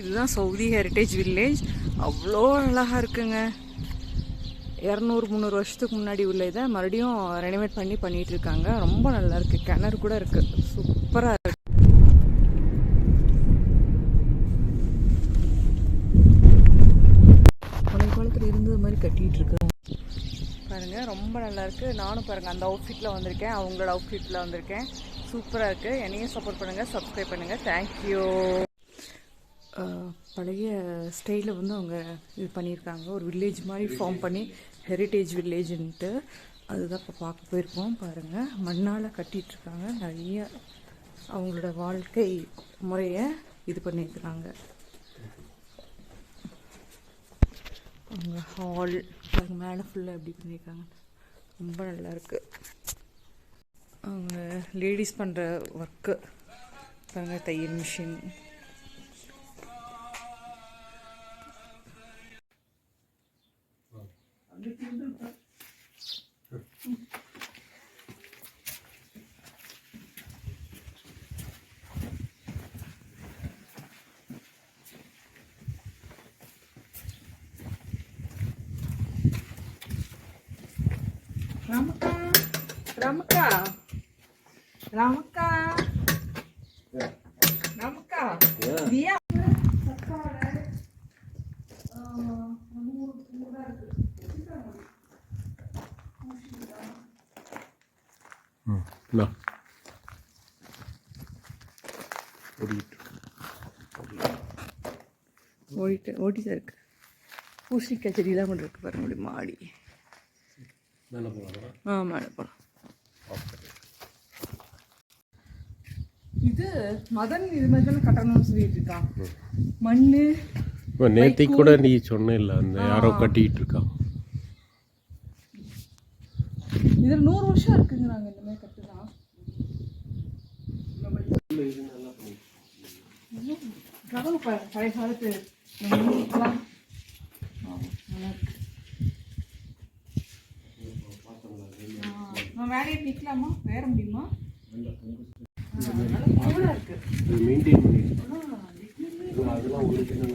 இதுதான் Saudi heritage village அவ்வளோ அழகாக இருக்குங்க. இரநூறு முந்நூறு வருஷத்துக்கு முன்னாடி உள்ள இதை மறுபடியும் ரெனோவேட் பண்ணி பண்ணிட்டு இருக்காங்க. ரொம்ப நல்லா இருக்கு. கிணறு கூட இருக்கு. சூப்பராக இருக்கு. பழைய காலத்தில் இருந்தது மாதிரி கட்டிட்டு இருக்காங்க. பாருங்க ரொம்ப நல்லா இருக்கு. நானும் பாருங்க அந்த அவுட்ஃபிட்டில் வந்திருக்கேன். அவங்களோட அவுட்ஃபிட்டில் வந்திருக்கேன். சூப்பராக இருக்கு. என்னையும் சப்போர்ட் பண்ணுங்க சப்ஸ்கிரைப் பண்ணுங்க. தேங்க்யூ பழைய ஸ்டைலில் வந்து அவங்க இது பண்ணியிருக்காங்க. ஒரு வில்லேஜ் மாதிரி ஃபார்ம் பண்ணி ஹெரிட்டேஜ் வில்லேஜ்ன்ட்டு அதுதான் இப்போ பார்க்க போயிருக்கோம். பாருங்கள் மண்ணால் கட்டிகிட்ருக்காங்க நிறைய அவங்களோட வாழ்க்கை முறையை இது பண்ணியிருக்கிறாங்க. அவங்க ஹால் பாருங்க மேலே ஃபுல்லாக எப்படி பண்ணியிருக்காங்க. ரொம்ப நல்லா இருக்கு. அவங்க லேடிஸ் பண்ணுற ஒர்க்கு பாருங்க தையல் மிஷின் Ramka. Ramka. Ramka. ஓடிட்டு ஓடிட்டு ஓடிதான் இருக்கு. பூசணிக்காய் செடியெல்லாம் கொண்டு இருக்கு பாருங்க அப்படி மாடி. மேலே போகலாமா? ஆ மேலே போகலாம். இது மதன் இது மாதிரி தானே கட்டணும்னு சொல்லிட்டு இருக்கான் மண்ணு இப்போ நேத்திக்கு கூட நீ சொன்ன இல்லை அந்த யாரோ கட்டிக்கிட்டு இருக்கான் இதுல நூறு வருஷம் இருக்குங்கிறாங்க இந்த மாதிரி கட்டுதான் கதவு பாருங்க பழைய காலத்து. ஆ, நான் வேலையை நிற்கலாமா வேற முடியுமா இருக்கு மெயின்டைன் அதெல்லாம் ஒரிஜினல்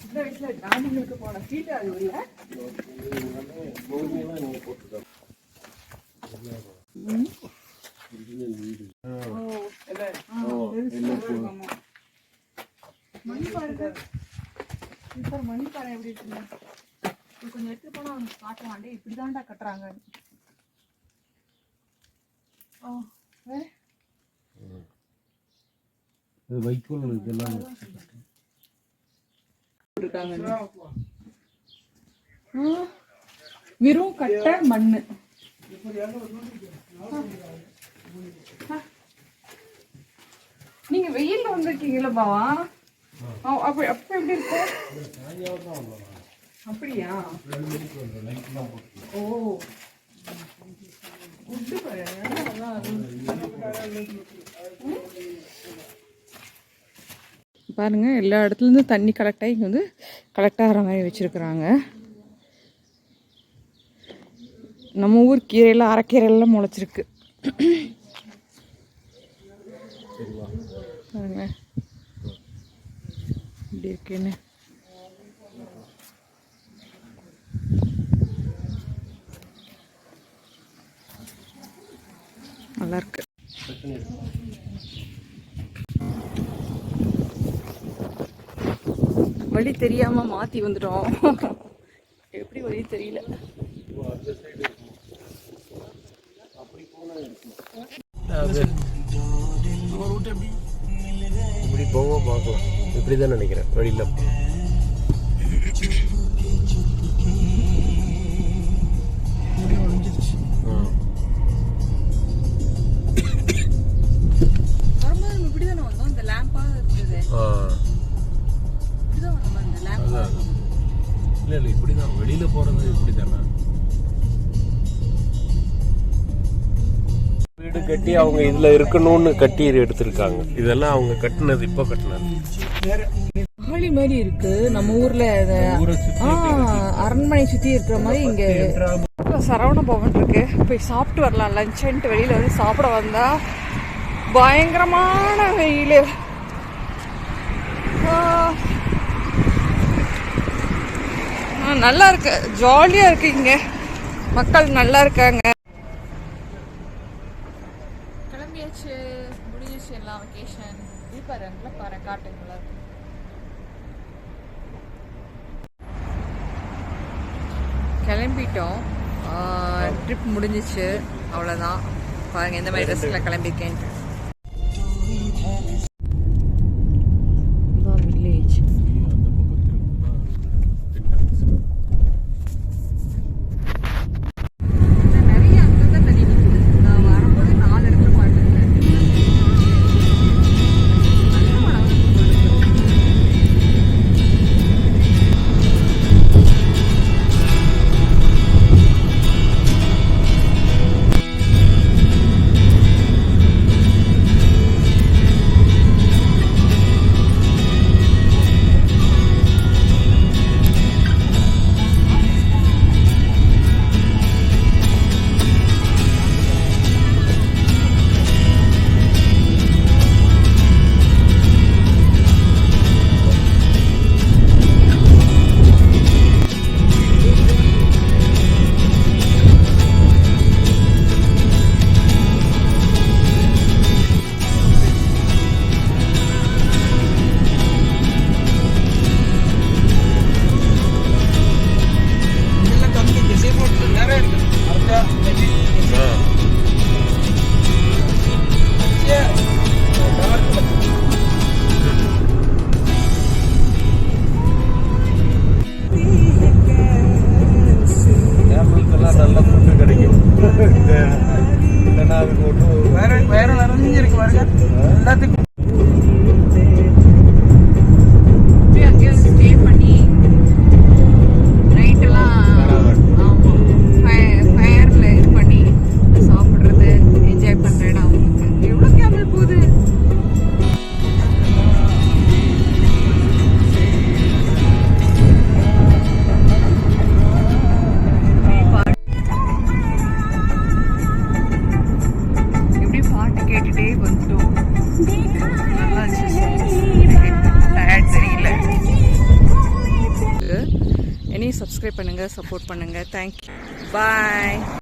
சின்ன வயசுல கிராமங்களுக்கு போன சீட்டு அது இல்லை மணி பாருங்க இப்போ மணி பாரு எப்படி இருக்குங்க கொஞ்சம் எடுத்து போனா அவங்க காட்டுவாண்டே இப்படி தான்டா கட்டுறாங்க ஓ வேற இருக்காங்க வெறும் கட்டை மண்ணு. நீங்க வெயில்ல வந்திருக்கீங்களா பாவா? அப்ப அப்ப எப்படி இருக்கும்? அப்படியா? ஓ. பாருங்க எல்லா இடத்துலேருந்து தண்ணி கலெக்ட் ஆகி இங்க வந்து கலெக்ட் ஆகிற மாதிரி வச்சுருக்குறாங்க. நம்ம ஊர் கீரையெல்லாம் அரைக்கீரையெல்லாம் முளைச்சிருக்கு. பாருங்க. இப்படி இருக்குன்னு. நல்லாயிருக்கு வழி தெரியாம மாத்தி வந்துட்டோம். எப்படி வழி தெரியல. இப்படி போவோம் பார்க்கலாம் இப்படி தான் நினைக்கிறேன் வழியில் இப்படி தானே வீடு கட்டி அவங்க இதுல இருக்கணும்னு கட்டி எடுத்திருக்காங்க. இதெல்லாம் அவங்க கட்டினது இப்போ கட்டினது. மாகாளி மாதிரி இருக்கு. நம்ம ஊர்ல அரண்மனை சுத்தி இருக்கிற மாதிரி இங்க சரவண பவன் இருக்கு. போய் சாப்பிட்டு வரலாம். லஞ்சுன்ட்டு வெளியில வந்து சாப்பிட வந்தா பயங்கரமான வெயில். நல்லா இருக்கு ஜாலியா இருக்கு இங்க. மக்கள் நல்லா இருக்காங்க. கிளம்பியாச்சு. முடிஞ்சிச்சு எல்லாம் வெக்கேஷன் இது பாருங்களா பாரு காட்டுங்களா கிளம்பிட்டோம். ட்ரிப் முடிஞ்சிச்சு. அவ்வளோதான் பாருங்க எந்த மாதிரி ட்ரெஸ்ஸில் கிளம்பிருக்கேன்ட்டு. இல்லைன்னா அதுக்கு ஒன்றும் வேற வேற நிறைஞ்சிருக்கு பாருங்க எல்லாத்துக்கும் சப்ஸ்கிரைப் பண்ணுங்கள் சப்போர்ட் பண்ணுங்கள் தேங்க்யூ பாய்